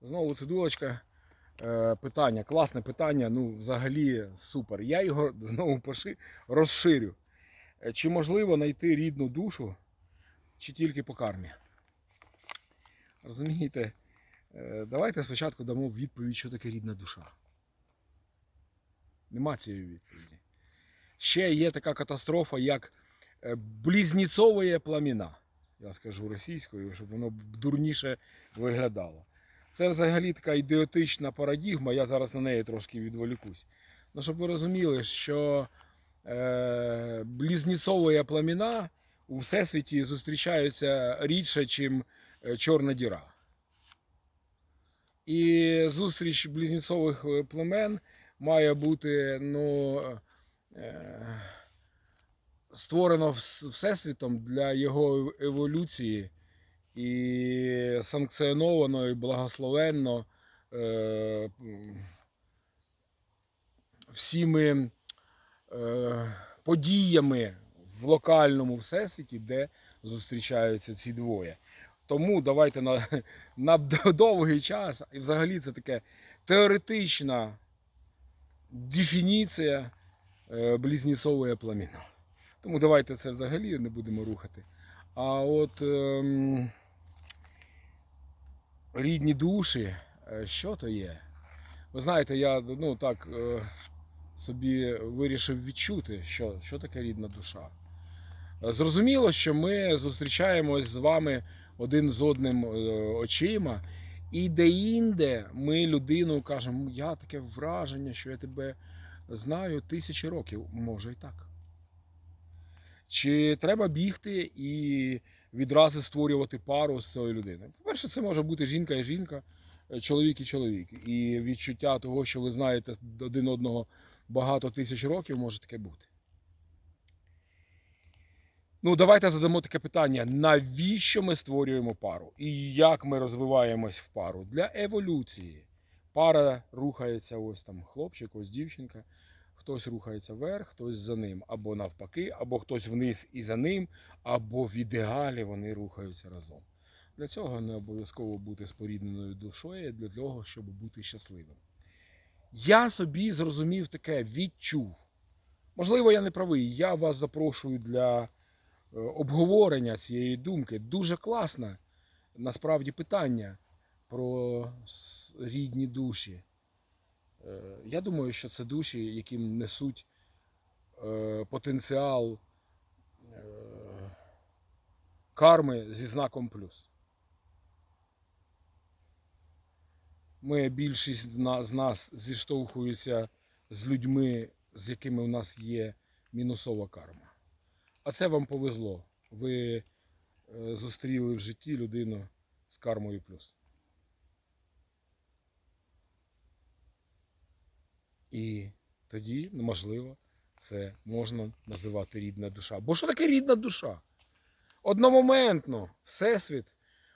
Знову цидулочка. Е, питання, класне питання, ну взагалі супер. Я його знову розширю. Е, Чи можливо знайти рідну душу, чи тільки по кармі? Розумієте, е, давайте спочатку дамо відповідь, що таке рідна душа. Нема цієї відповіді. Ще є така катастрофа, як е, близнецові пламіна. Я скажу російською, щоб воно дурніше виглядало. Це взагалі така ідеотична парадігма, я зараз на неї трошки відволікусь. Ну, щоб ви розуміли, що е, близнецові пламіна у всесвіті зустрічаються рідше, ніж чорна діра. І зустріч близнецових е, племен має бути ну, е, створено всесвітом для його еволюції і санкціоновано і благословенно е, всіми е, подіями в локальному всесвіті, де зустрічаються ці двоє. Тому давайте на, на довгий час, і взагалі це таке теоретична дефініція е, близнецової пламіна. Тому давайте це взагалі не будемо рухати. А от ем, рідні душі, е, що то є? Ви знаєте, я ну так е, собі вирішив відчути, що, що таке рідна душа. Е, Зрозуміло, що ми зустрічаємось з вами один з одним очима, і де-інде ми людину кажемо, я таке враження, що я тебе знаю тисячі років. Може і так. Чи треба бігти і відразу створювати пару з цією людиною? По-перше, це може бути жінка і жінка, е, чоловік і чоловік. І відчуття того, що ви знаєте один одного багато тисяч років, може таке бути. Ну, давайте задамо таке питання: навіщо ми створюємо пару? І як ми розвиваємось в пару? Для еволюції. Пара рухається ось там хлопчик, ось дівчинка. Хтось рухається вверх, хтось за ним, або навпаки, або хтось вниз і за ним, або в ідеалі вони рухаються разом. Для цього не обов'язково бути спорідненою душою для того, щоб бути щасливим. Я собі зрозумів таке, відчув. Можливо, я не правий. Я вас запрошую для е, обговорення цієї думки. Дуже класне насправді питання про рідні душі. Е, Я думаю, що це душі, яким несуть е, потенціал е, карми зі знаком плюс. Ми більшість з нас зіштовхуються з людьми, з якими у нас є мінусова карма. А це вам повезло. Ви зустріли в житті людину з кармою плюс. І тоді, ну, можливо, це можна називати рідна душа. Бо що таке рідна душа? Одномоментно Всесвіт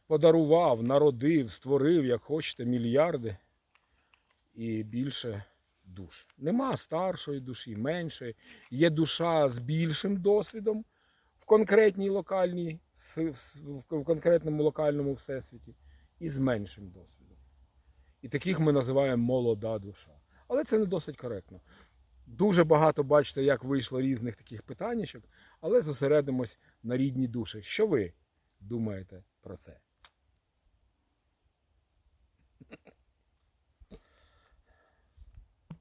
подарував, народив, створив, як хочете, мільярди і більше душ. Нема старшої душі, меншої. Є душа з більшим досвідом в конкретній локальній, в- в конкретному локальному всесвіті і з меншим досвідом. І таких ми називаємо молода душа але це не досить коректно. Дуже багато бачите, як вийшло різних таких питаннячок, але зосередимось на рідній душі. Що ви думаєте про це?